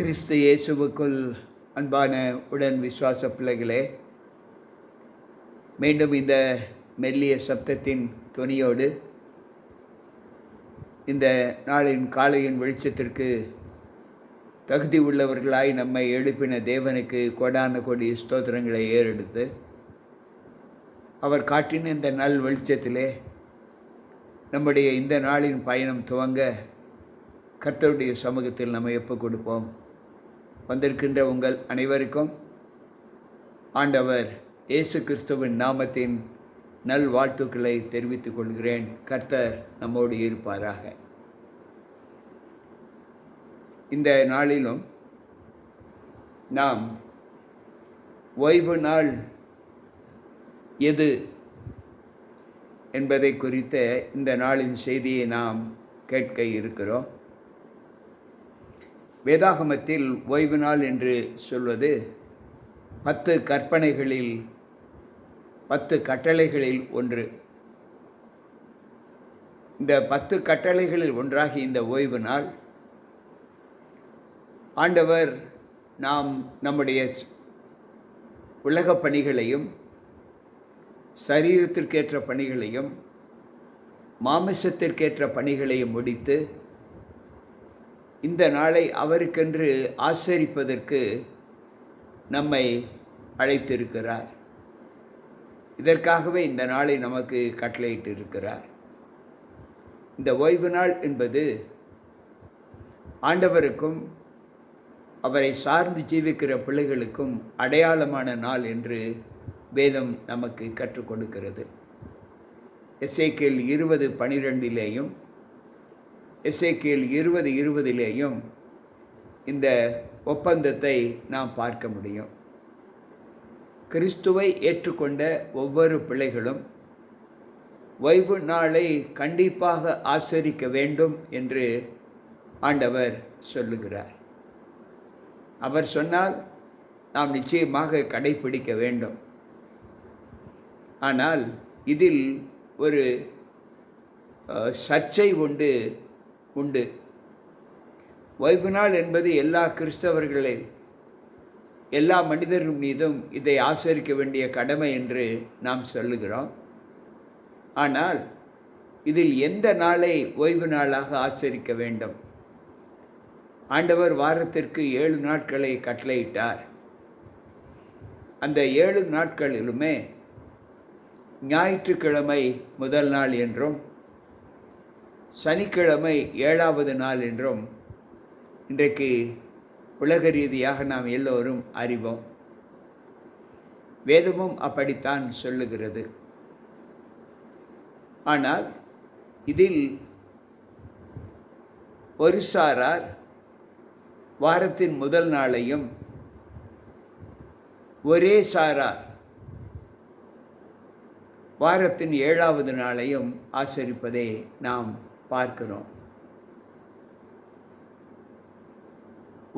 கிறிஸ்து இயேசுவுக்குள் அன்பான உடன் விசுவாச பிள்ளைகளே மீண்டும் இந்த மெல்லிய சப்தத்தின் துணியோடு இந்த நாளின் காலையின் வெளிச்சத்திற்கு தகுதி உள்ளவர்களாய் நம்மை எழுப்பின தேவனுக்கு கோடான கோடி ஸ்தோத்திரங்களை ஏறெடுத்து அவர் காட்டின இந்த நல் வெளிச்சத்திலே நம்முடைய இந்த நாளின் பயணம் துவங்க கர்த்தருடைய சமூகத்தில் நம்ம எப்போ கொடுப்போம்? வந்திருக்கின்ற உங்கள் அனைவருக்கும் ஆண்டவர் இயேசு கிறிஸ்துவின் நாமத்தின் நல் வாழ்த்துக்களை தெரிவித்துக் கொள்கிறேன். கர்த்தர் நம்மோடு இருப்பாராக. இந்த நாளிலும் நாம் ஓய்வு நாள் எது என்பதை குறித்த இந்த நாளின் செய்தியை நாம் கேட்க இருக்கிறோம். வேதாகமத்தில் ஓய்வு நாள் என்று சொல்வது பத்து கற்பனைகளில் பத்து கட்டளைகளில் ஒன்று. இந்த பத்து கட்டளைகளில் ஒன்றாகி இந்த ஓய்வு நாள். ஆண்டவர் நாம் நம்முடைய உலகப் பணிகளையும் சரீரத்திற்கேற்ற பணிகளையும் மாமிசத்திற்கேற்ற பணிகளையும் முடித்து இந்த நாளை அவருக்கென்று ஆசரிப்பதற்கு நம்மை அழைத்திருக்கிறார். இதற்காகவே இந்த நாளை நமக்கு கட்டளையிட்டு இருக்கிறார் இந்த ஓய்வு நாள் என்பது ஆண்டவருக்கும் அவரை சார்ந்து ஜீவிக்கிற பிள்ளைகளுக்கும் அடையாளமான நாள் என்று வேதம் நமக்கு கற்றுக் கொடுக்கிறது. எஸ்ஏகேல் இருபது பனிரெண்டிலேயும் எஸ்ஏகேல் இருபது இருபதிலேயும் இந்த ஒப்பந்தத்தை நாம் பார்க்க முடியும். கிறிஸ்துவை ஏற்றுக்கொண்ட ஒவ்வொரு பிள்ளைகளும் ஓய்வு நாளை கண்டிப்பாக ஆசரிக்க வேண்டும் என்று ஆண்டவர் சொல்லுகிறார். அவர் சொன்னால் நாம் நிச்சயமாக கடைபிடிக்க வேண்டும். ஆனால் இதில் ஒரு சர்ச்சை உண்டு உண்டு. ஓய்வு நாள் என்பது எல்லா கிறிஸ்தவர்களில் எல்லா மனிதர்கள் மீதும் இதை ஆசரிக்க வேண்டிய கடமை என்று நாம் சொல்லுகிறோம். ஆனால் இதில் எந்த நாளை ஓய்வு நாளாக ஆசரிக்க வேண்டும்? ஆண்டவர் வாரத்திற்கு ஏழு நாட்களை கட்டளையிட்டார். அந்த ஏழு நாட்களிலுமே ஞாயிற்றுக்கிழமை முதல் நாள் என்றும் சனிக்கிழமை ஏழாவது நாள் என்றும் இன்றைக்கு உலக ரீதியாக நாம் எல்லோரும் அறிவோம். வேதமும் அப்படித்தான் சொல்லுகிறது. ஆனால் இதில் ஒரு சாரார் வாரத்தின் முதல் நாளையும் ஒரே சாரார் வாரத்தின் ஏழாவது நாளையும் ஆசரிப்பதை நாம் பார்க்கிறோம்.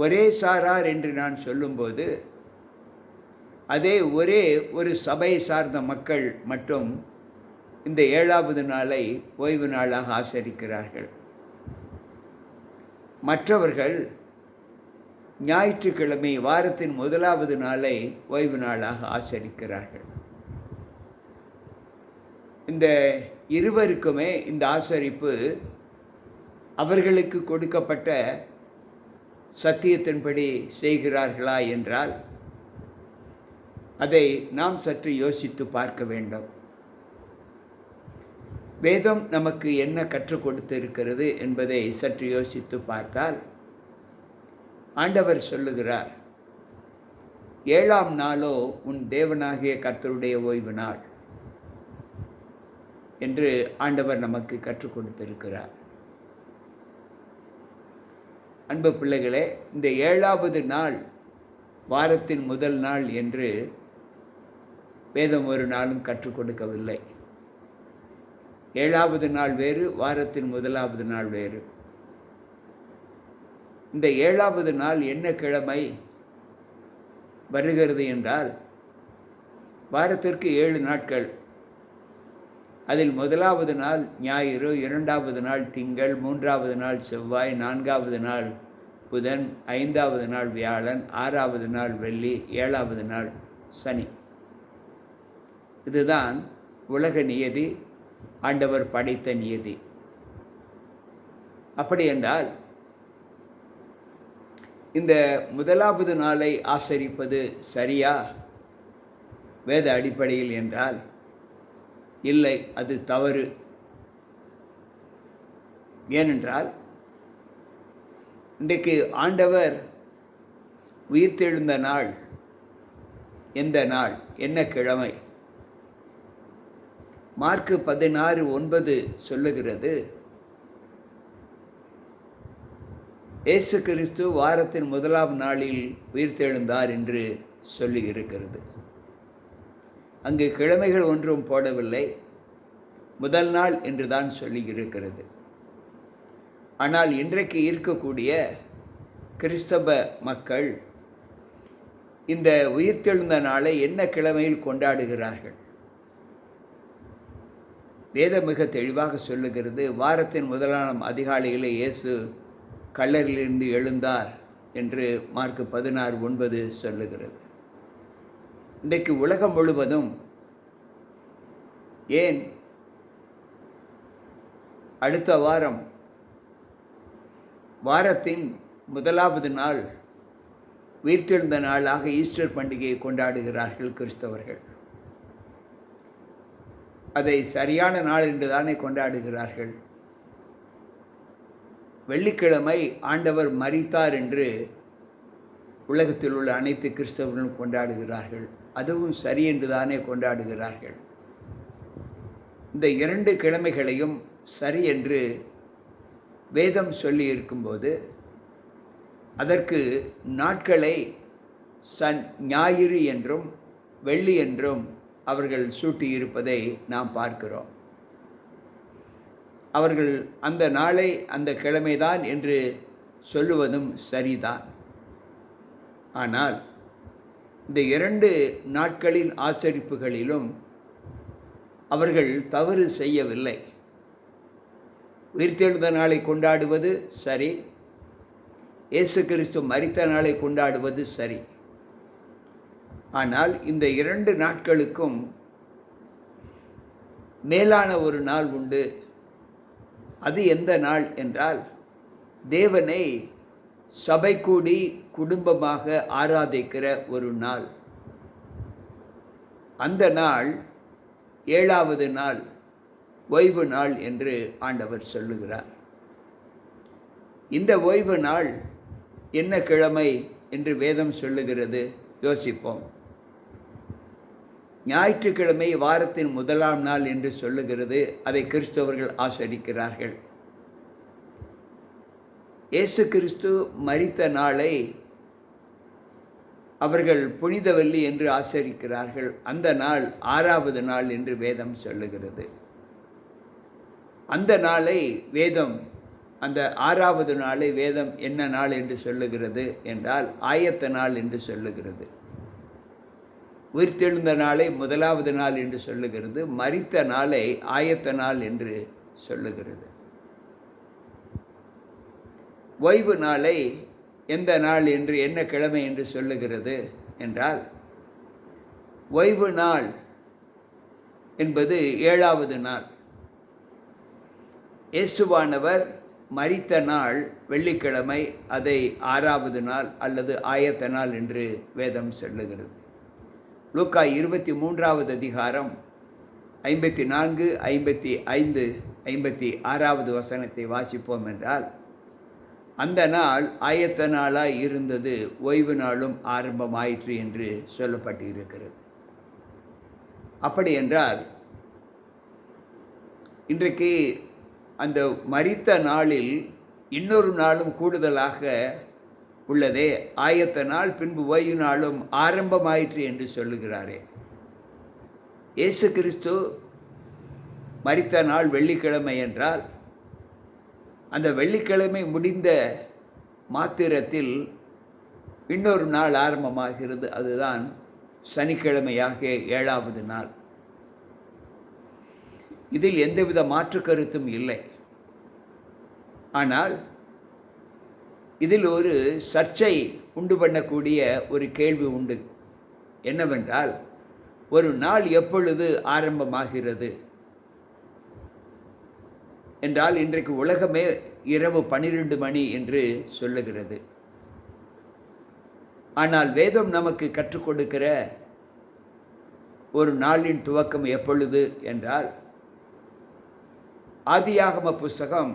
ஒரே சாரார் என்று நான் சொல்லும்போது அதே ஒரே ஒரு சபை சார்ந்த மக்கள் மட்டும் இந்த ஏழாவது நாளை ஓய்வு நாளாக ஆசரிக்கிறார்கள். மற்றவர்கள் ஞாயிற்றுக்கிழமை வாரத்தின் முதலாவது நாளை ஓய்வு நாளாக ஆசரிக்கிறார்கள். இந்த இருவருக்குமே இந்த ஆசரிப்பு அவர்களுக்கு கொடுக்கப்பட்ட சத்தியத்தின்படி செய்கிறார்களா என்றால் அதை நாம் சற்று யோசித்து பார்க்க வேண்டும். வேதம் நமக்கு என்ன கற்றுக் கொடுத்திருக்கிறது என்பதை சற்று யோசித்து பார்த்தால் ஆண்டவர் சொல்லுகிறார் ஏழாம் நாளோ உன் தேவனாகிய கர்த்தருடைய ஓய்வு நாள். என்று ஆண்டவர் நமக்கு கற்றுக் கொடுத்திருக்கிறார். அன்பு பிள்ளைகளே இந்த ஏழாவது நாள் வாரத்தின் முதல் நாள் என்று வேதம் ஒரு நாளும் கற்றுக் கொடுக்கவில்லை. ஏழாவது நாள் வேறு வாரத்தின் முதலாவது நாள் வேறு. இந்த ஏழாவது நாள் என்ன கிழமை வருகிறது என்றால் வாரத்திற்கு ஏழு நாட்கள். அதில் முதலாவது நாள் ஞாயிறு இரண்டாவது நாள் திங்கள் மூன்றாவது நாள் செவ்வாய் நான்காவது நாள் புதன் ஐந்தாவது நாள் வியாழன் ஆறாவது நாள் வெள்ளி ஏழாவது நாள் சனி. இதுதான் உலக நியதி ஆண்டவர் படைத்த நியதி. அப்படி என்றால் இந்த முதலாவது நாளை ஆசரிப்பது சரியா? வேத அடிப்படையில் என்றால் இல்லை அது தவறு. ஏனென்றால் இன்றைக்கு ஆண்டவர் உயிர்த்தெழுந்த நாள். எந்த நாள்? என்ன கிழமை? மார்க்கு பதினாறு ஒன்பது சொல்லுகிறது இயேசு கிறிஸ்து வாரத்தின் முதலாம் நாளில் உயிர்த்தெழுந்தார் என்று சொல்லி இருக்கிறது அங்கு கிழமைகள் ஒன்றும் போடவில்லை. முதல் நாள் என்று தான் சொல்லி இருக்கிறது. ஆனால் இன்றைக்கு இருக்கக்கூடிய கிறிஸ்தவ மக்கள் இந்த உயிர்த்தெழுந்த நாளை என்ன கிழமையில் கொண்டாடுகிறார்கள்? வேதம் மிக தெளிவாக சொல்லுகிறது வாரத்தின் முதலாம் அதிகாலையில் இயேசு கல்லறிலிருந்து எழுந்தார் என்று மார்க் பதினாறு ஒன்பது சொல்லுகிறது. இன்றைக்கு உலகம் முழுவதும் ஏன் அடுத்த வாரம் வாரத்தின் முதலாவது நாள் உயிர்த்தெழுந்த நாளாக ஈஸ்டர் பண்டிகையை கொண்டாடுகிறார்கள் கிறிஸ்தவர்கள். அதை சரியான நாள் என்று தானே கொண்டாடுகிறார்கள். வெள்ளிக்கிழமை ஆண்டவர் மறித்தார் என்று உலகத்தில் உள்ள அனைத்து கிறிஸ்தவர்களும் கொண்டாடுகிறார்கள். அதுவும் சரி என்று தானே கொண்டாடுகிறார்கள். இந்த இரண்டு கிழமைகளையும் சரி என்று வேதம் சொல்லி இருக்கும்போது அதற்கு நாட்களை சன் ஞாயிறு என்றும் வெள்ளி என்றும் அவர்கள் சூட்டியிருப்பதை நாம் பார்க்கிறோம். அவர்கள் அந்த நாளை அந்த கிழமைதான் என்று சொல்லுவதும் சரிதான். ஆனால் இந்த இரண்டு நாட்களின் ஆச்சரிப்புகளிலும் அவர்கள் தவறு செய்யவில்லை. உயிர்த்தெழுந்த நாளை கொண்டாடுவது சரி இயேசு கிறிஸ்து மரித்த நாளை கொண்டாடுவது சரி. ஆனால் இந்த இரண்டு நாட்களுக்கும் மேலான ஒரு நாள் உண்டு. அது எந்த நாள் என்றால் தேவனை சபை கூடி குடும்பமாக ஆராதிக்கிற ஒரு நாள். அந்த நாள் ஏழாவது நாள் ஓய்வு நாள் என்று ஆண்டவர் சொல்லுகிறார். இந்த ஓய்வு நாள் என்ன கிழமை என்று வேதம் சொல்லுகிறது? யோசிப்போம். ஞாயிற்றுக்கிழமை வாரத்தின் முதலாம் நாள் என்று சொல்லுகிறது. அதை கிறிஸ்தவர்கள் ஆசரிக்கிறார்கள். இயேசு கிறிஸ்து மரித்த நாளை அவர்கள் புனிதவல்லி என்று ஆசரிக்கிறார்கள் அந்த நாள் ஆறாவது நாள் என்று வேதம் சொல்லுகிறது. அந்த நாளை வேதம் அந்த ஆறாவது நாளை வேதம் என்ன நாள் என்று சொல்லுகிறது என்றால் ஆயத்த நாள் என்று சொல்லுகிறது. உயிர்த்தெழுந்த நாளை முதலாவது நாள் என்று சொல்லுகிறது. மறித்த நாளை ஆயத்த நாள் என்று சொல்லுகிறது. ஓய்வு நாளை எந்த நாள் என்று என்ன கிழமை என்று சொல்லுகிறது என்றால் ஓய்வு நாள் என்பது ஏழாவது நாள். இயேசுவானவர் மறித்த நாள் வெள்ளிக்கிழமை அதை ஆறாவது நாள் அல்லது ஆயத்த நாள் என்று வேதம் சொல்லுகிறது. லூக்கா இருபத்தி மூன்றாவது அதிகாரம் ஐம்பத்தி நான்கு ஐம்பத்தி ஐந்து ஐம்பத்தி ஆறாவது வசனத்தை வாசிப்போம் என்றால் அந்த நாள் ஆயத்த நாளாக இருந்தது ஓய்வு நாளும் ஆரம்பமாயிற்று என்று சொல்லப்பட்டு இருக்கிறது அப்படி என்றால் இன்றைக்கு அந்த மரித்த நாளில் இன்னொரு நாளும் கூடுதலாக உள்ளதே ஆயத்த நாள் பின்பு ஓய்வு நாளும் ஆரம்பமாயிற்று என்று சொல்லுகிறாரே. இயேசு கிறிஸ்து மரித்த நாள் வெள்ளிக்கிழமை என்றால் அந்த வெள்ளிக்கிழமை முடிந்த மாத்திரத்தில் இன்னொரு நாள் ஆரம்பமாகிறது. அதுதான் சனிக்கிழமையாக ஏழாவது நாள். இதில் எந்தவித மாற்று கருத்தும் இல்லை. ஆனால் இதில் ஒரு சர்ச்சை உண்டு பண்ணக்கூடிய ஒரு கேள்வி உண்டு. என்னவென்றால் ஒரு நாள் எப்பொழுது ஆரம்பமாகிறது? என்றால் இன்றைக்கு உலகமே இரவு பனிரெண்டு மணி என்று சொல்லுகிறது. ஆனால் வேதம் நமக்கு கற்றுக் கொடுக்கிற ஒரு நாளின் துவக்கம் எப்பொழுது என்றால் ஆதியாகம புஸ்தகம்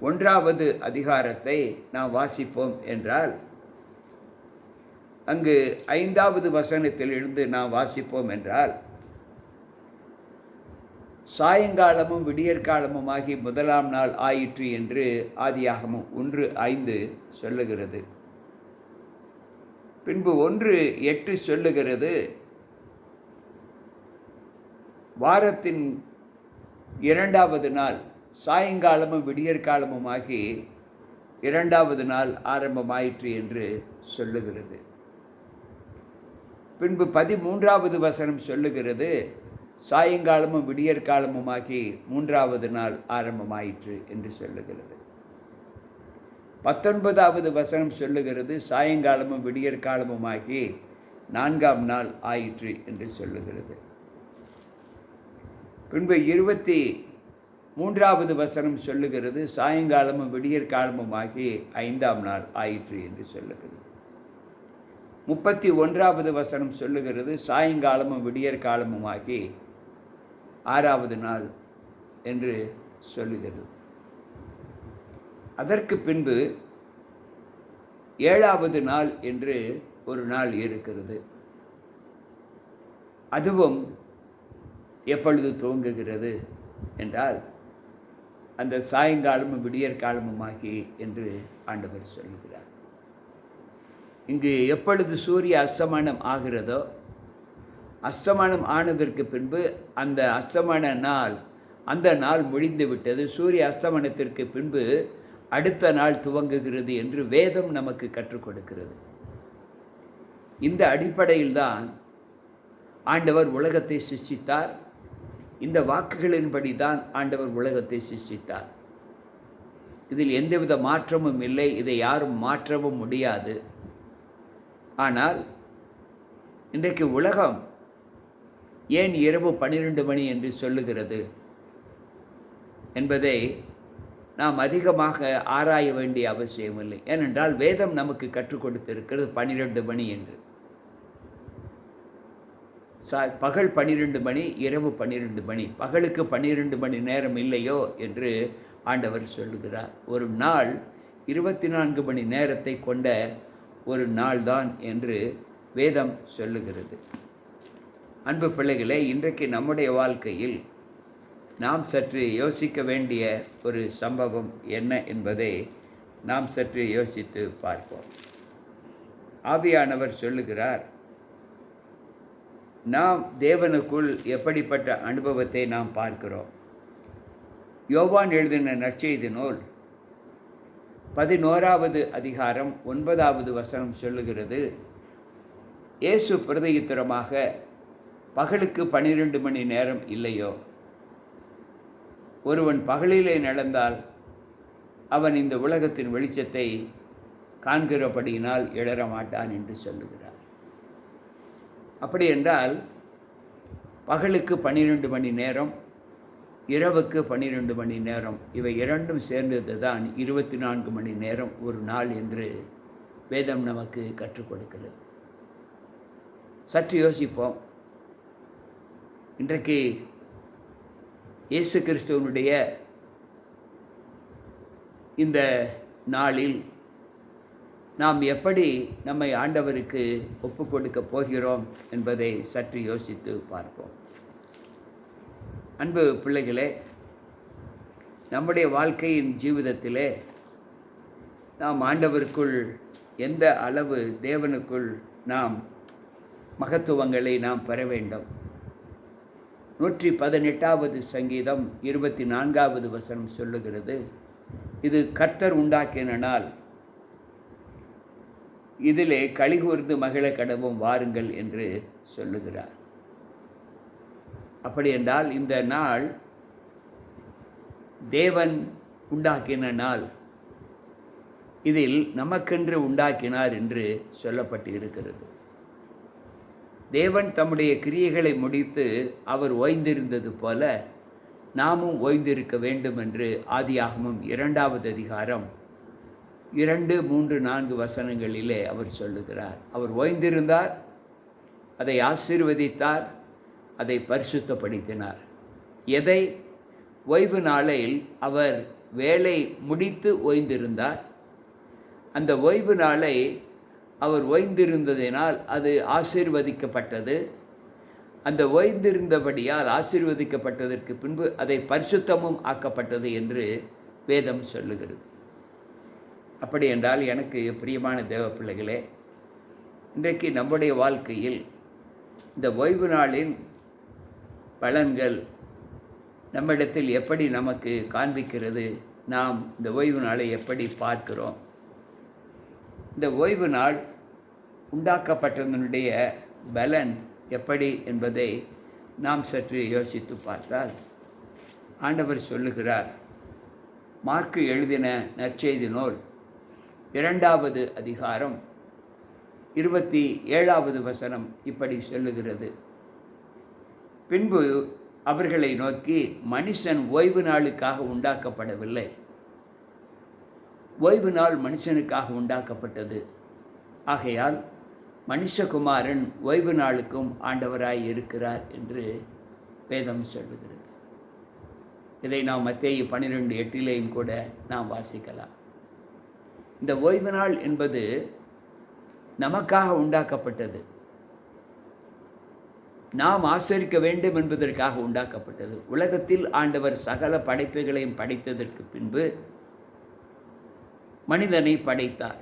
ஒன்றாவது அதிகாரத்தை நாம் வாசிப்போம் என்றால் அங்கு ஐந்தாவது வசனத்திலிருந்து நாம் வாசிப்போம் என்றால் சாயங்காலமும் விடியற்காலமும் ஆகி முதலாம் நாள் ஆயிற்று என்று ஆதியாகமும் ஒன்று ஐந்து சொல்லுகிறது. பின்பு ஒன்று எட்டு சொல்லுகிறது. வாரத்தின் இரண்டாவது நாள் சாயங்காலமும் விடியற்காலமும் ஆகி இரண்டாவது நாள் ஆரம்பமாயிற்று என்று சொல்லுகிறது. பின்பு பதிமூன்றாவது வசனம் சொல்லுகிறது. சாயங்காலமும் விடியற்காலமுமாகி மூன்றாவது நாள் ஆரம்பமாயிற்று என்று சொல்லுகிறது. பத்தொன்பதாவது வசனம் சொல்லுகிறது சாயங்காலமும் விடியற்காலமுமாகி நான்காம் நாள் ஆயிற்று என்று சொல்லுகிறது. பின்பு இருபத்தி மூன்றாவது வசனம் சொல்லுகிறது சாயங்காலமும் விடியற்காலமுமாகி ஐந்தாம் நாள் ஆயிற்று என்று சொல்லுகிறது. முப்பத்தி ஒன்றாவது வசனம் சொல்லுகிறது சாயங்காலமும் விடியற்காலமுமாகி ஆறாவது நாள் என்று சொல்லுகிறது. அதற்கு பின்பு ஏழாவது நாள் என்று ஒரு நாள் இருக்கிறது. அதுவும் எப்பொழுது துவங்குகிறது என்றால் அந்த சாயங்காலமும் விடியற்காலமுமாகி என்று ஆண்டவர் சொல்லுகிறார். இங்கு எப்பொழுது சூரிய அஸ்தமனம் ஆகிறதோ அஸ்தமனம் ஆனதற்கு பின்பு அந்த அஸ்தமன நாள் அந்த நாள் முடிந்து விட்டது. சூரிய அஸ்தமனத்திற்கு பின்பு அடுத்த நாள் துவங்குகிறது என்று வேதம் நமக்கு கற்றுக் கொடுக்கிறது. இந்த அடிப்படையில்தான் ஆண்டவர் உலகத்தை சிருஷ்டித்தார். இந்த வாக்குகளின்படி தான் ஆண்டவர் உலகத்தை சிருஷ்டித்தார். இதில் எந்தவித மாற்றமும் இல்லை இதை யாரும் மாற்றவும் முடியாது. ஆனால் இன்றைக்கு உலகம் ஏன் இரவு பன்னிரெண்டு மணி என்று சொல்லுகிறது என்பதை நாம் அதிகமாக ஆராய வேண்டிய அவசியமில்லை ஏனென்றால் வேதம் நமக்கு கற்றுக் கொடுத்திருக்கிறது பன்னிரெண்டு மணி என்று. சா பகல் பன்னிரெண்டு மணி இரவு பன்னிரெண்டு மணி. பகலுக்கு பன்னிரெண்டு மணி நேரம் இல்லையோ என்று ஆண்டவர் சொல்லுகிறார். ஒரு நாள் இருபத்தி நான்கு மணி நேரத்தை கொண்ட ஒரு நாள்தான் என்று வேதம் சொல்லுகிறது. அன்பு பிள்ளைகளே இன்றைக்கு நம்முடைய வாழ்க்கையில் நாம் சற்று யோசிக்க வேண்டிய ஒரு சம்பவம் என்ன என்பதை நாம் சற்று யோசித்து பார்ப்போம். ஆவியானவர் சொல்லுகிறார் நாம் தேவனுக்குள் எப்படிப்பட்ட அனுபவத்தை நாம் பார்க்கிறோம்? யோவான் எழுதின நற்செய்தி நூல் பதினோராவது அதிகாரம் ஒன்பதாவது வசனம் சொல்லுகிறது இயேசு பிரதியுத்தரமாக பகலுக்கு பன்னிரெண்டு மணி நேரம் இல்லையோ? ஒருவன் பகலிலே நடந்தால் அவன் இந்த உலகத்தின் வெளிச்சத்தை காண்கிறபடியினால் இழற மாட்டான் என்று சொல்லுகிறார். அப்படி என்றால் பகலுக்கு பன்னிரெண்டு மணி நேரம் இரவுக்கு பன்னிரெண்டு மணி நேரம் இவை இரண்டும் சேர்ந்தது தான் இருபத்தி நான்கு மணி நேரம் ஒரு நாள் என்று வேதம் நமக்கு கற்றுக் கொடுக்கிறது. சற்று யோசிப்போம். இன்றைக்கு இயேசு கிறிஸ்துவனுடைய இந்த நாளில் நாம் எப்படி நம்மை ஆண்டவருக்கு ஒப்பு கொடுக்க போகிறோம் என்பதை சற்று யோசித்து பார்ப்போம். அன்பு பிள்ளைகளே நம்முடைய வாழ்க்கையின் ஜீவிதத்திலே நாம் ஆண்டவருக்குள் எந்த அளவு தேவனுக்குள் நாம் மகத்துவங்களை நாம் பெற வேண்டும்? நூற்றி பதினெட்டாவது சங்கீதம் இருபத்தி நான்காவது வசனம் சொல்லுகிறது. இது கர்த்தர் உண்டாக்கின நாள் இதிலே கழிகூர்ந்து மகிழ கடவும் வாருங்கள் என்று சொல்லுகிறார். அப்படி என்றால் இந்த நாள் தேவன் உண்டாக்கின நாள். இதில் நமக்கென்று உண்டாக்கினார் என்று சொல்லப்பட்டு இருக்கிறது தேவன் தம்முடைய கிரியைகளை முடித்து அவர் ஓய்ந்திருந்தது போல நாமும் ஓய்ந்திருக்க வேண்டும் என்று ஆதியாகமும் இரண்டாவது அதிகாரம் இரண்டு மூன்று நான்கு வசனங்களிலே அவர் சொல்லுகிறார். அவர் ஓய்ந்திருந்தார் அதை ஆசீர்வதித்தார் அதை பரிசுத்தப்படுத்தினார். எதை? ஓய்வு நாளில் அவர் வேலை முடித்து ஓய்ந்திருந்தார். அந்த ஓய்வு நாளை அவர் ஓய்ந்திருந்ததினால் அது ஆசீர்வதிக்கப்பட்டது. அந்த ஓய்ந்திருந்தபடியால் ஆசீர்வதிக்கப்பட்டதற்கு பின்பு அதை பரிசுத்தமும் ஆக்கப்பட்டது என்று வேதம் சொல்லுகிறது. அப்படி என்றால் எனக்கு பிரியமான தேவ பிள்ளைகளே இன்றைக்கு நம்முடைய வாழ்க்கையில் இந்த ஓய்வு நாளின் பலன்கள் நம்மிடத்தில் எப்படி நமக்கு காண்பிக்கிறது? நாம் இந்த ஓய்வு நாளை எப்படி பார்க்கிறோம்? இந்த ஓய்வு நாள் உண்டாக்கப்பட்டதனுடைய பலன் எப்படி என்பதை நாம் சற்று யோசித்து பார்த்தால் ஆண்டவர் சொல்லுகிறார் மார்க்கு எழுதின நற்செய்தி நூல் இரண்டாவது அதிகாரம் இருபத்தி ஏழாவது வசனம் இப்படி சொல்லுகிறது. பின்பு அவர்களை நோக்கி மனுஷன் ஓய்வு நாளுக்காக உண்டாக்கப்படவில்லை. ஓய்வு நாள் மனுஷனுக்காக உண்டாக்கப்பட்டது. ஆகையால் மனுஷகுமாரன் ஓய்வு நாளுக்கும் ஆண்டவராய் இருக்கிறார் என்று வேதம் சொல்லுகிறது. இதை நாம் மத்திய பன்னிரெண்டு எட்டிலேயும் கூட நாம் வாசிக்கலாம். இந்த ஓய்வு நாள் என்பது நமக்காக உண்டாக்கப்பட்டது. நாம் ஆசரிக்க வேண்டும் என்பதற்காக உண்டாக்கப்பட்டது. உலகத்தில் ஆண்டவர் சகல படைப்புகளையும் படைத்ததற்கு பின்பு மனிதனை படைத்தார்.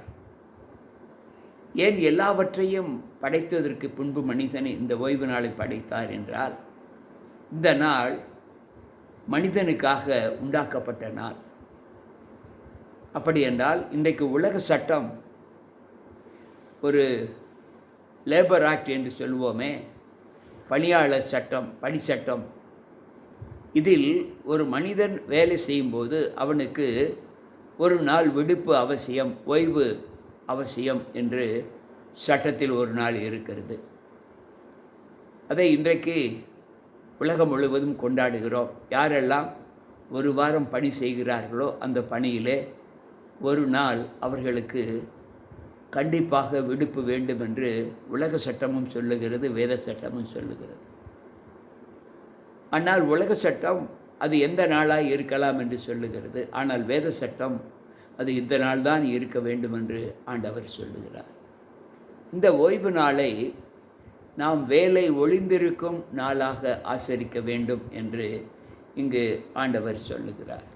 ஏன் எல்லாவற்றையும் படைத்ததற்கு பின்பு மனிதனை இந்த ஓய்வு நாளை படைத்தார் என்றால் இந்த நாள் மனிதனுக்காக உண்டாக்கப்பட்ட நாள். அப்படி என்றால் இன்றைக்கு உலக சட்டம் ஒரு லேபர் ஆக்ட் என்று சொல்லுவோமே பணியாளர் சட்டம் பணி சட்டம். இதில் ஒரு மனிதன் வேலை செய்யும்போது அவனுக்கு ஒரு நாள் விடுப்பு அவசியம் ஓய்வு அவசியம் என்று சட்டத்தில் ஒரு நாள் இருக்கிறது. அதை இன்றைக்கு உலகம் முழுவதும் கொண்டாடுகிறோம். யாரெல்லாம் ஒரு வாரம் பணி செய்கிறார்களோ அந்த பணியிலே ஒரு நாள் அவர்களுக்கு கண்டிப்பாக விடுப்பு வேண்டும் என்று உலக சட்டமும் சொல்லுகிறது வேத சட்டமும் சொல்லுகிறது. ஆனால் உலக சட்டம் அது எந்த நாளாக இருக்கலாம் என்று சொல்லுகிறது. ஆனால் வேத சட்டம் அது இந்த நாள் தான் இருக்க வேண்டும் என்று ஆண்டவர் சொல்லுகிறார். இந்த ஓய்வு நாளை நாம் வேலை ஒளிந்திருக்கும் நாளாக ஆசரிக்க வேண்டும் என்று இங்கு ஆண்டவர் சொல்லுகிறார்.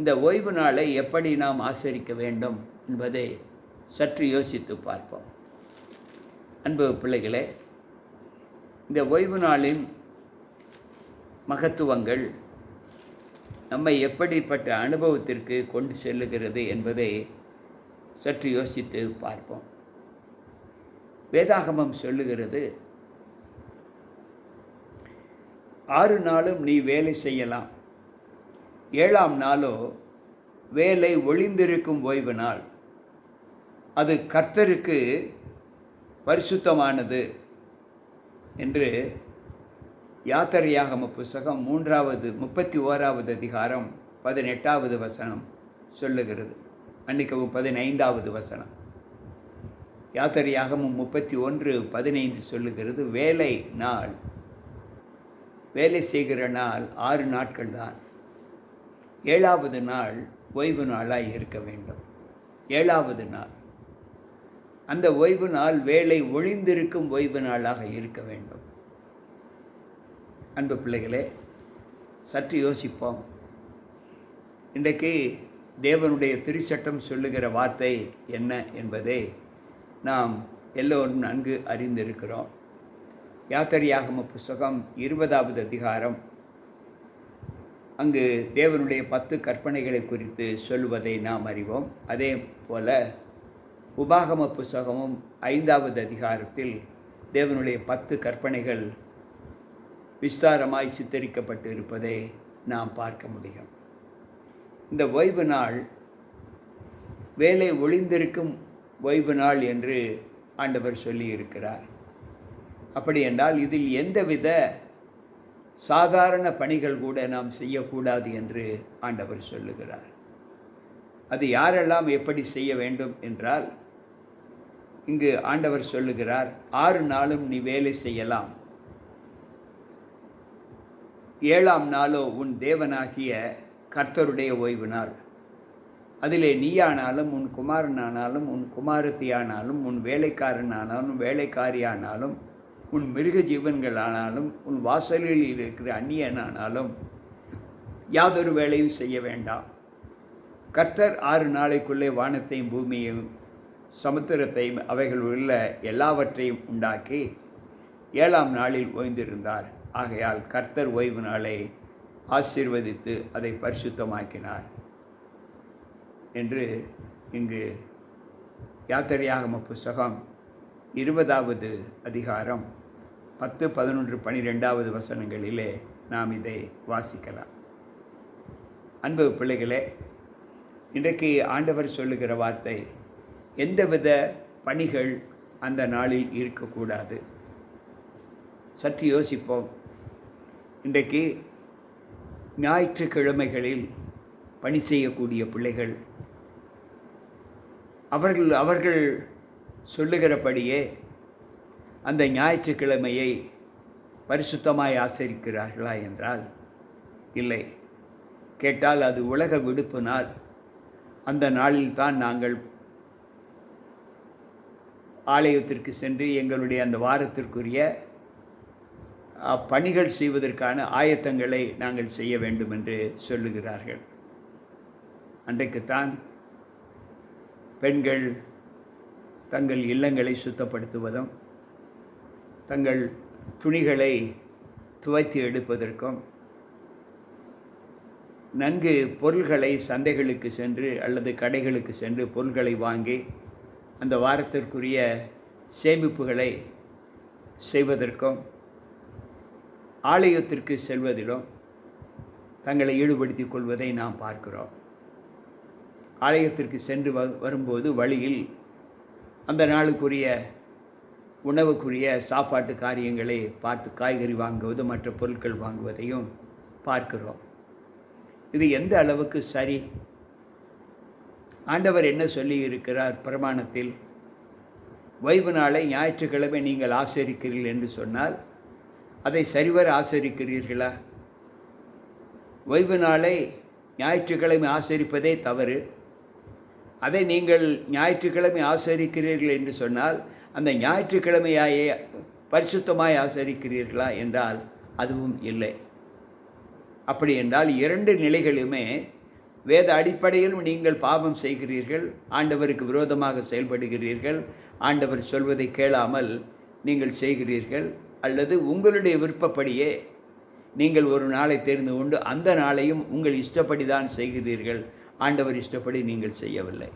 இந்த ஓய்வு நாளை எப்படி நாம் ஆசரிக்க வேண்டும் என்பதை சற்று யோசித்து பார்ப்போம். அன்பு பிள்ளைகளே இந்த ஓய்வு நாளின் மகத்துவங்கள் நம்மை எப்படிப்பட்ட அனுபவத்திற்கு கொண்டு செல்லுகிறது என்பதை சற்று யோசித்து பார்ப்போம். வேதாகமம் சொல்லுகிறது ஆறு நாளும் நீ வேலை செய்யலாம். ஏழாம் நாளோ வேலை ஒளிந்திருக்கும் ஓய்வு நாள். அது கர்த்தருக்கு பரிசுத்தமானது என்று யாத்திரையாகம புஸ்தகம் மூன்றாவது முப்பத்தி ஓராவது அதிகாரம் பதினெட்டாவது வசனம் சொல்லுகிறது. அன்றைக்கவும் பதினைந்தாவது வசனம். யாத்திரையாகமும் முப்பத்தி ஒன்று பதினைந்து சொல்லுகிறது வேலை நாள். வேலை செய்கிற நாள் ஆறு நாட்கள் தான் ஏழாவது நாள் ஓய்வு நாளாக இருக்க வேண்டும். ஏழாவது நாள். அந்த ஓய்வு நாள் வேலை ஒளிந்திருக்கும் ஓய்வு நாளாக இருக்க வேண்டும். அன்பு பிள்ளைகளே சற்று யோசிப்போம். இன்றைக்கு தேவனுடைய திருச்சட்டம் சொல்லுகிற வார்த்தை என்ன என்பதை நாம் எல்லோரும் நன்கு அறிந்திருக்கிறோம். யாத்திரையாகம புஸ்தகம் இருபதாவது அதிகாரம். அங்கு தேவனுடைய பத்து கற்பனைகளை குறித்து சொல்லுவதை நாம் அறிவோம். அதே போல உபாகம புஸ்தகமும் ஐந்தாவது அதிகாரத்தில் தேவனுடைய பத்து கற்பனைகள் விஸ்தாரமாய் சித்தரிக்கப்பட்டு இருப்பதை நாம் பார்க்க முடியும். இந்த ஓய்வு நாள் வேலை ஒளிந்திருக்கும் ஓய்வு நாள் என்று ஆண்டவர் சொல்லியிருக்கிறார். அப்படி என்றால் இதில் எந்தவித சாதாரண பணிகள் கூட நாம் செய்யக்கூடாது என்று ஆண்டவர் சொல்லுகிறார். அது யாரெல்லாம் எப்படி செய்ய வேண்டும் என்றால் இங்கு ஆண்டவர் சொல்லுகிறார் ஆறு நாளும் நீ வேலை செய்யலாம். ஏழாம் நாளோ உன் தேவனாகிய கர்த்தருடைய ஓய்வு நாள் அதிலே நீயானாலும் உன் குமாரனானாலும் உன் குமாரத்தியானாலும் உன் வேலைக்காரனானாலும் வேலைக்காரியானாலும் உன் மிருக ஜீவன்களானாலும் உன் வாசலில் இருக்கிற அந்நியனானாலும் யாதொரு வேலையும் செய்ய வேண்டாம். கர்த்தர் ஆறு நாளைக்குள்ளே வானத்தையும் பூமியையும் சமுத்திரத்தையும் அவைகள் உள்ள எல்லாவற்றையும் உண்டாக்கி ஏழாம் நாளில் ஓய்ந்திருந்தார். ஆகையால் கர்த்தர் ஓய்வு நாளை ஆசீர்வதித்து அதை பரிசுத்தமாக்கினார் என்று இங்கு யாத்திரையாகம புஸ்தகம் இருபதாவது அதிகாரம் பத்து பதினொன்று பனிரெண்டாவது வசனங்களிலே நாம் இதை வாசிக்கலாம். அன்பு பிள்ளைகளே இன்றைக்கு ஆண்டவர் சொல்லுகிற வார்த்தை எந்தவித பணிகள் அந்த நாளில் இருக்கக்கூடாது. சற்று யோசிப்போம். இன்றைக்கு ஞாயிற்றுக்கிழமைகளில் பணி செய்யக்கூடிய பிள்ளைகள் அவர்கள் அவர்கள் சொல்லுகிறபடியே அந்த ஞாயிற்றுக்கிழமையை பரிசுத்தமாய் ஆசரிக்கிறார்களா என்றால் இல்லை. கேட்டால் அது உலக விடுப்பு நாள் அந்த நாளில்தான் நாங்கள் ஆலயத்திற்கு சென்று எங்களுடைய அந்த வாரத்திற்குரிய பணிகள் செய்வதற்கான ஆயத்தங்களை நாங்கள் செய்ய வேண்டும் என்று சொல்லுகிறார்கள். அன்றைக்குத்தான் பெண்கள் தங்கள் இல்லங்களை சுத்தப்படுத்துவதும் தங்கள் துணிகளை துவைத்து எடுப்பதற்கும் நன்கு பொருள்களை சந்தைகளுக்கு சென்று அல்லது கடைகளுக்கு சென்று பொருள்களை வாங்கி அந்த வாரத்திற்குரிய சேமிப்புகளை செய்வதற்கும் ஆலயத்திற்கு செல்வதிலும் தங்களை ஈடுபடுத்திக் கொள்வதை நாம் பார்க்கிறோம். ஆலயத்திற்கு சென்று வ வரும்போது வழியில் அந்த நாளுக்குரிய உணவுக்குரிய சாப்பாட்டு காரியங்களை பார்த்து காய்கறி வாங்குவது மற்ற பொருட்கள் வாங்குவதையும் பார்க்கிறோம். இது எந்த அளவுக்கு சரி? ஆண்டவர் என்ன சொல்லி இருக்கிறார் பிரமாணத்தில்? ஓய்வு நாளை ஞாயிற்றுக்கிழமை நீங்கள் ஆசரிக்கிறீர்கள் என்று சொன்னால் அதை சரிவர ஆசரிக்கிறீர்களா? ஓய்வு நாளை ஞாயிற்றுக்கிழமை ஆசரிப்பதே தவறு. அதை நீங்கள் ஞாயிற்றுக்கிழமை ஆசரிக்கிறீர்கள் என்று சொன்னால் அந்த ஞாயிற்றுக்கிழமையாயே பரிசுத்தமாய் ஆசரிக்கிறீர்களா என்றால் அதுவும் இல்லை. அப்படி என்றால் இரண்டு நிலைகளுமே வேத அடிப்படையிலும் நீங்கள் பாவம் செய்கிறீர்கள் ஆண்டவருக்கு விரோதமாக செயல்படுகிறீர்கள் ஆண்டவர் சொல்வதை கேளாமல் நீங்கள் செய்கிறீர்கள். அல்லது உங்களுடைய விருப்பப்படியே நீங்கள் ஒரு நாளை தெரிந்து கொண்டு அந்த நாளையும் உங்கள் இஷ்டப்படி தான் செய்கிறீர்கள். ஆண்டவர் இஷ்டப்படி நீங்கள் செய்யவில்லை.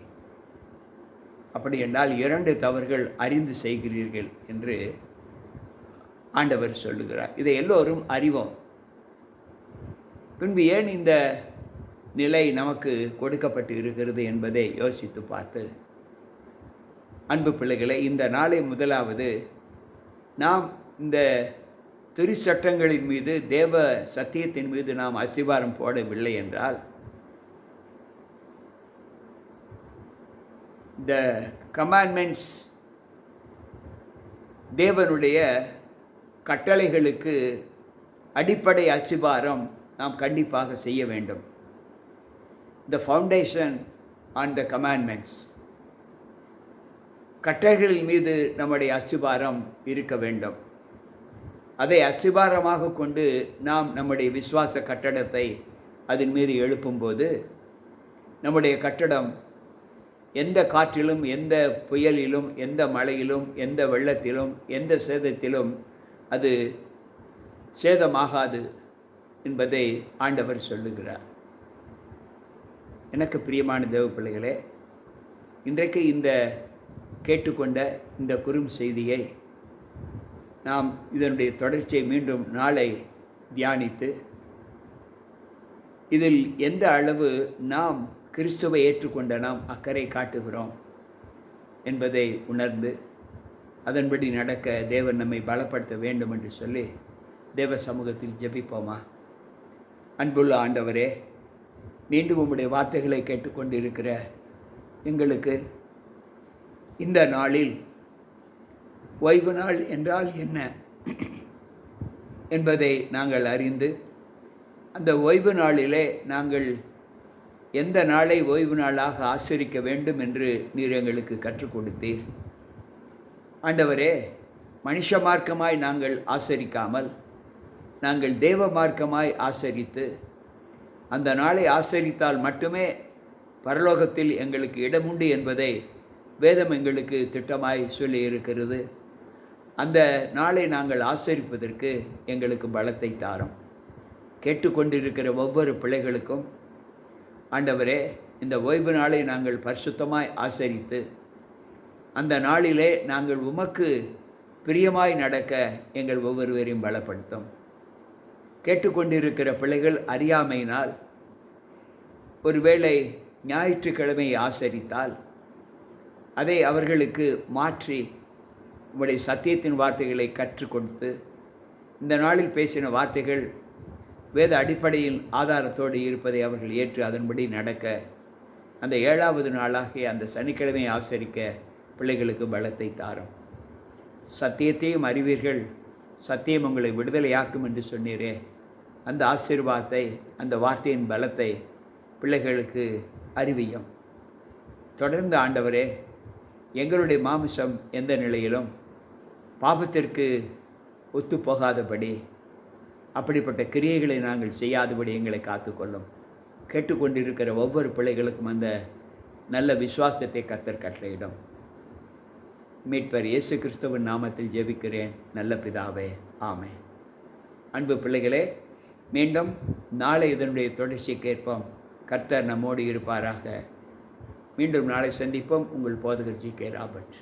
அப்படி என்றால் இரண்டு தவறுகள் அறிந்து செய்கிறீர்கள் என்று ஆண்டவர் சொல்லுகிறார். இதை எல்லோரும் அறிவோம். பின்பு ஏன் இந்த நிலை நமக்கு கொடுக்கப்பட்டு இருக்கிறது என்பதை யோசித்து பார்த்து அன்பு பிள்ளைகளை இந்த நாளை முதலாவது நாம் இந்த திருச்சட்டங்களின் மீது தேவ சத்தியத்தின் மீது நாம் அசிவாரம் போடவில்லை என்றால் த கமாண்ட்மெண்ட்ஸ் தேவனுடைய கட்டளைகளுக்கு அடிப்படை அசிபாரம் நாம் கண்டிப்பாக செய்ய வேண்டும். The foundation on the commandments கட்டளைகளின் மீது நம்முடைய அஸ்திபாரம் இருக்க வேண்டும். அதை அஸ்திபாரமாக கொண்டு நாம் நம்முடைய விசுவாச கட்டடத்தை அதன் மீது எழுப்பும்போது நம்முடைய கட்டடம் எந்த காற்றிலும் எந்த புயலிலும் எந்த மழையிலும் எந்த வெள்ளத்திலும் எந்த சேதத்திலும் அது சேதமாகாது என்பதை ஆண்டவர் சொல்லுகிறார். எனக்கு பிரியமான தேவ பிள்ளைகளே இன்றைக்கு இந்த கேட்டுக்கொண்ட இந்த குறும் செய்தியை நாம் இதனுடைய தொடர்ச்சியை மீண்டும் நாளை தியானித்து இதில் எந்த அளவு நாம் கிறிஸ்துவை ஏற்றுக்கொண்ட நாம் அக்கறை காட்டுகிறோம் என்பதை உணர்ந்து அதன்படி நடக்க தேவன் நம்மை பலப்படுத்த வேண்டும் என்று சொல்லி தேவ சமூகத்தில் ஜெபிப்போமா? அன்புள்ள ஆண்டவரே மீண்டும் உம்முடைய வார்த்தைகளை கேட்டுக்கொண்டிருக்கிற எங்களுக்கு இந்த நாளில் ஓய்வு நாள் என்றால் என்ன? என்பதை நாங்கள் அறிந்து அந்த ஓய்வு நாளிலே நாங்கள் எந்த நாளை ஓய்வு நாளாக ஆசரிக்க வேண்டும் என்று நீர் எங்களுக்கு கற்றுக் கொடுத்தீர். ஆண்டவரே மனுஷ மார்க்கமாய் நாங்கள் ஆசரிக்காமல் நாங்கள் தேவ மார்க்கமாய் ஆசரித்து அந்த நாளை ஆசரித்தால் மட்டுமே பரலோகத்தில் எங்களுக்கு இடமுண்டு என்பதை வேதம் எங்களுக்கு திட்டமாய் சொல்லியிருக்கிறது. அந்த நாளை நாங்கள் ஆசரிப்பதற்கு எங்களுக்கு பலத்தை தாரும். கேட்டுக்கொண்டிருக்கிற ஒவ்வொரு பிள்ளைகளுக்கும் ஆண்டவரே இந்த ஓய்வு நாளை நாங்கள் பரிசுத்தமாய் ஆசரித்து அந்த நாளிலே நாங்கள் உமக்கு பிரியமாய் நடக்க எங்கள் ஒவ்வொருவரையும் பலப்படுத்தும். கேட்டுக்கொண்டிருக்கிற பிள்ளைகள் அறியாமையினால் ஒருவேளை ஞாயிற்றுக்கிழமை ஆசரித்தால் அதை அவர்களுக்கு மாற்றி உங்களுடைய சத்தியத்தின் வார்த்தைகளை கற்றுக் கொடுத்து இந்த நாளில் பேசின வார்த்தைகள் வேத அடிப்படையில் ஆதாரத்தோடு இருப்பதை அவர்கள் ஏற்று அதன்படி நடக்க அந்த ஏழாவது நாளாகிய அந்த சனிக்கிழமையை ஆசரிக்க பிள்ளைகளுக்கு பலத்தை தாரும். சத்தியத்தையும் அறிவீர்கள் சத்தியம் உங்களை விடுதலையாக்கும் என்று சொன்னீரே. அந்த ஆசீர்வாதத்தை அந்த வார்த்தையின் பலத்தை பிள்ளைகளுக்கு அறிவியும். தொடர்ந்து ஆண்டவரே எங்களுடைய மாமிசம் எந்த நிலையிலும் பாவத்திற்கு ஒத்துப்போகாதபடி அப்படிப்பட்ட கிரியைகளை நாங்கள் செய்யாதபடி எங்களை காத்துக்கொள்ளும். கேட்டுக்கொண்டிருக்கிற ஒவ்வொரு பிள்ளைகளுக்கும் அந்த நல்ல விசுவாசத்தை கத்தர் கட்டளையிடும். மீட்பர் இயேசு கிறிஸ்துவின் நாமத்தில் ஜெபிக்கிறேன். நல்ல பிதாவே ஆமே அன்பு பிள்ளைகளே மீண்டும் நாளை இதனுடைய தொடர்ச்சியை கேட்போம். கர்த்தர் நம்மோடு இருப்பாராக. மீண்டும் நாளை சந்திப்போம். உங்கள் போதகர் ஜி கே ராபர்ட்.